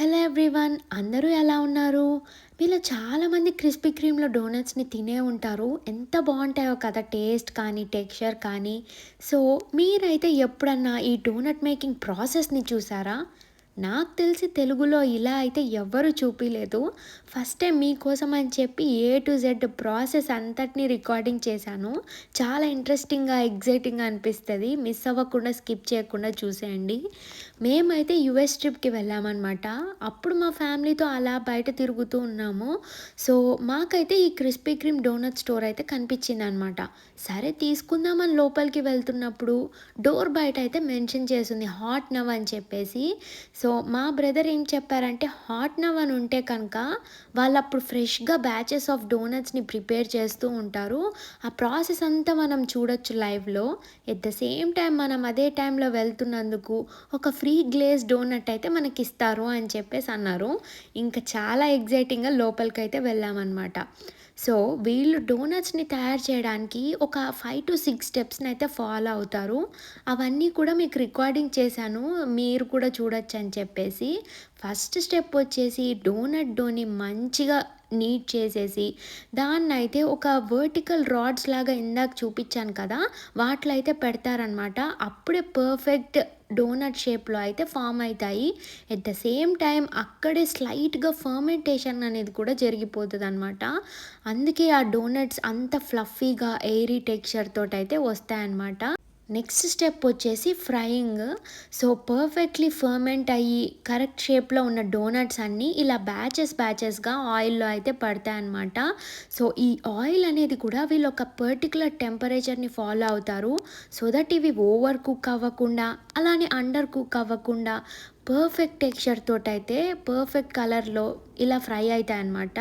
Hello everyone అందరూ ఎలా ఉన్నారు? మీలో చాలామంది క్రిస్పీ క్రీమ్లో డోనట్స్ని తినే ఉంటారు. ఎంత బాగుంటాయో కదా టేస్ట్ కానీ టెక్స్చర్ కానీ. సో మీరైతే ఎప్పుడన్నా ఈ డోనట్ మేకింగ్ ప్రాసెస్ని చూసారా? నాకు తెలిసి తెలుగులో ఇలా అయితే ఎవ్వరు చూపించలేదు ఫస్ట్ టైం మీకోసం అని చెప్పి ఏ టు జెడ్ ప్రాసెస్ అంతటిని రికార్డింగ్ చేశాను. చాలా ఇంట్రెస్టింగ్గా ఎగ్జైటింగ్గా అనిపిస్తుంది. మిస్ అవ్వకుండా స్కిప్ చేయకుండా చూసేయండి. మేమైతే యుఎస్ ట్రిప్కి వెళ్ళామన్నమాట. అప్పుడు మా ఫ్యామిలీతో అలా బయట తిరుగుతూ ఉన్నాము. సో మాకైతే ఈ క్రిస్పీ క్రీమ్ డోనట్ స్టోర్ అయితే కనిపించింది అనమాట సరే తీసుకుందామని లోపలికి వెళ్తున్నప్పుడు డోర్ బయట అయితే మెన్షన్ చేసింది హాట్ నవ్ అని చెప్పేసి. సో మా బ్రదర్ ఏం చెప్పారంటే హాట్ నవ్ అని ఉంటే కనుక వాళ్ళు అప్పుడు ఫ్రెష్గా బ్యాచెస్ ఆఫ్ డోనట్స్ని ప్రిపేర్ చేస్తూ ఉంటారు. ఆ ప్రాసెస్ అంతా మనం చూడొచ్చు లైవ్లో. ఎట్ ద సేమ్ టైం మనం అదే టైంలో వెళ్తున్నందుకు ఒక ఫ్రీ గ్లేజ్ డోనట్ అయితే మనకి ఇస్తారు అని చెప్పేసి అన్నారు. ఇంకా చాలా ఎగ్జైటింగ్గా లోపలికి అయితే వెళ్ళామన్నమాట. సో వీళ్ళు డోనట్స్ని తయారు చేయడానికి ఒక ఫైవ్ టు సిక్స్ స్టెప్స్ని అయితే ఫాలో అవుతారు. అవన్నీ కూడా మీకు రికార్డింగ్ చేశాను మీరు కూడా చూడొచ్చు అని చెప్పేసి. ఫస్ట్ స్టెప్ వచ్చేసి డోనట్ డోని మంచిగా నీట్ చేసేసి దాన్ని అయితే ఒక వర్టికల్ రాడ్స్ లాగా ఇందాక చూపించాను కదా వాటిలో అయితే పెడతారనమాట అప్పుడే పర్ఫెక్ట్ డోనట్ షేప్లో అయితే ఫామ్ అవుతాయి ఎట్ ద సేమ్ టైం అక్కడే స్లైట్గా ఫర్మెంటేషన్ అనేది కూడా జరిగిపోతుంది అనమాట అందుకే ఆ డోనట్స్ అంత ఫ్లఫీగా ఎయిరీ టెక్స్చర్ తోటి అయితే వస్తాయన్నమాట. నెక్స్ట్ స్టెప్ వచ్చేసి ఫ్రైయింగ్. సో పర్ఫెక్ట్లీ ఫర్మెంట్ అయ్యి కరెక్ట్ షేప్లో ఉన్న డోనట్స్ అన్నీ ఇలా బ్యాచెస్ బ్యాచెస్గా ఆయిల్లో అయితే పడతాయన్నమాట. సో ఈ ఆయిల్ అనేది కూడా వీళ్ళు ఒక పర్టికులర్ టెంపరేచర్ని ఫాలో అవుతారు. సో దట్ ఇవి ఓవర్ కుక్ అవ్వకుండా అలానే అండర్ కుక్ అవ్వకుండా పర్ఫెక్ట్ టెక్స్చర్ తోటైతే పర్ఫెక్ట్ కలర్లో ఇలా ఫ్రై అవుతాయి అనమాట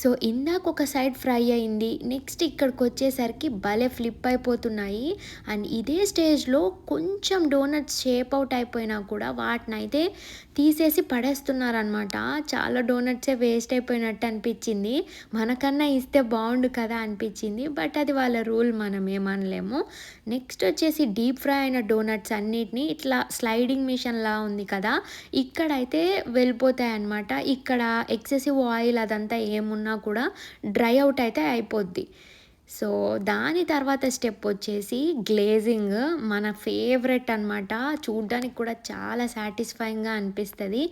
సో ఇందాక ఒక సైడ్ ఫ్రై అయింది నెక్స్ట్ ఇక్కడికి వచ్చేసరికి భలే ఫ్లిప్ అయిపోతున్నాయి. అండ్ ఇదే స్టేజ్లో కొంచెం డోనట్స్ షేప్ అవుట్ అయిపోయినా కూడా వాటిని అయితే తీసేసి పడేస్తున్నారనమాట చాలా డోనట్సే వేస్ట్ అయిపోయినట్టు అనిపించింది. మనకన్నా ఇస్తే బాగుండు కదా అనిపించింది. బట్ అది వాళ్ళ రూల్ మనం ఏమనలేము. నెక్స్ట్ వచ్చేసి డీప్ ఫ్రై అయిన డోనట్స్ అన్నిటినీ ఇట్లా స్లైడింగ్ మిషన్లా ఉంది కదా ఇక్కడైతే వెళ్ళిపోతాయి అన్నమాట ఇక్కడ ఎక్సెసివ్ ఆయిల్ అదంతా ఏమున్నా కూడా డ్రై అవుట్ అయితే అయిపోద్ది. సో దాని తర్వాత స్టెప్ వచ్చేసి గ్లేజింగ్ మన ఫేవరెట్ అనమాట చూడ్డానికి కూడా చాలా సాటిస్ఫైయింగ్గా అనిపిస్తుంది.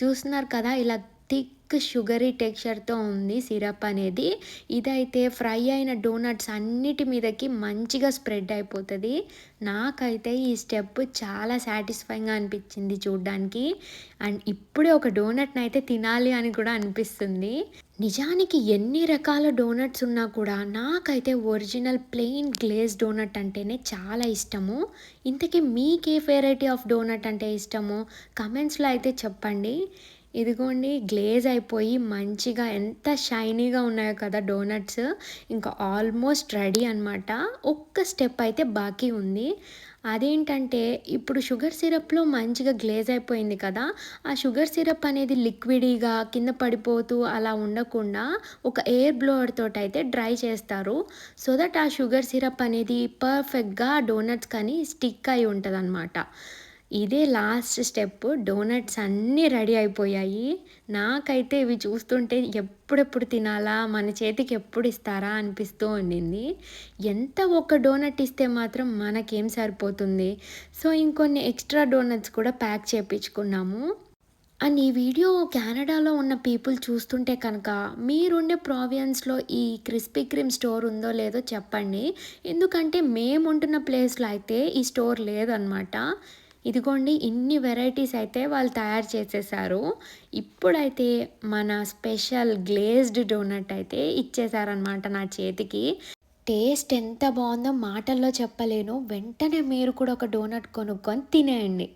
చూస్తున్నారు కదా ఇలా థిక్ షుగరీ టెక్స్చర్తో ఉంది సిరప్ అనేది. ఇదైతే ఫ్రై అయిన డోనట్స్ అన్నిటి మీదకి మంచిగా స్ప్రెడ్ అయిపోతుంది. నాకైతే ఈ స్టెప్ చాలా సాటిస్ఫైయింగ్గా అనిపించింది చూడ్డానికి. అండ్ ఇప్పుడే ఒక డోనట్ని అయితే తినాలి అని కూడా అనిపిస్తుంది. నిజానికి ఎన్ని రకాల డోనట్స్ ఉన్నా కూడా నాకైతే ఒరిజినల్ ప్లెయిన్ గ్లేజ్ డోనట్ అంటేనే చాలా ఇష్టము. ఇంతకీ మీకే వెరైటీ ఆఫ్ డోనట్ అంటే ఇష్టము? కమెంట్స్లో అయితే చెప్పండి. ఇదిగోండి గ్లేజ్ అయిపోయి మంచిగా ఎంత షైనీగా ఉన్నాయో కదా డోనట్స్. ఇంకా ఆల్మోస్ట్ రెడీ అనమాట ఒక్క స్టెప్ అయితే బాకీ ఉంది. అదేంటంటే ఇప్పుడు షుగర్ సిరప్లో మంచిగా గ్లేజ్ అయిపోయింది కదా ఆ షుగర్ సిరప్ అనేది లిక్విడీగా కింద పడిపోతూ అలా ఉండకుండా ఒక ఎయిర్ బ్లోవర్ తోటి అయితే డ్రై చేస్తారు. సో దట్ ఆ షుగర్ సిరప్ అనేది పర్ఫెక్ట్గా డోనట్స్ కానీ స్టిక్ అయి ఉంటుంది అనమాట ఇదే లాస్ట్ స్టెప్ డోనట్స్ అన్నీ రెడీ అయిపోయాయి. నాకైతే ఇవి చూస్తుంటే ఎప్పుడెప్పుడు తినాలా? మన చేతికి ఎప్పుడు ఇస్తారా? అనిపిస్తూ ఉండింది. ఎంత ఒక డోనట్ ఇస్తే మాత్రం మనకేం సరిపోతుంది? సో ఇంకొన్ని ఎక్స్ట్రా డోనట్స్ కూడా ప్యాక్ చేయించుకున్నాము అండ్ ఈ వీడియో కెనడాలో ఉన్న పీపుల్ చూస్తుంటే కనుక మీరుండే ప్రావియన్స్లో ఈ క్రిస్పీ క్రీమ్ స్టోర్ ఉందో లేదో చెప్పండి. ఎందుకంటే మేము ఉంటున్న ప్లేస్లో అయితే ఈ స్టోర్ లేదనమాట ఇదిగోండి ఇన్ని వెరైటీస్ అయితే వాళ్ళు తయారు చేసేసారు. ఇప్పుడైతే మన స్పెషల్ గ్లేజ్డ్ డోనట్ అయితే ఇచ్చేసారనమాట నా చేతికి. టేస్ట్ ఎంత బాగుందో మాటల్లో చెప్పలేను. వెంటనే మీరు కూడా ఒక డోనట్ కొనుక్కొని తినేయండి.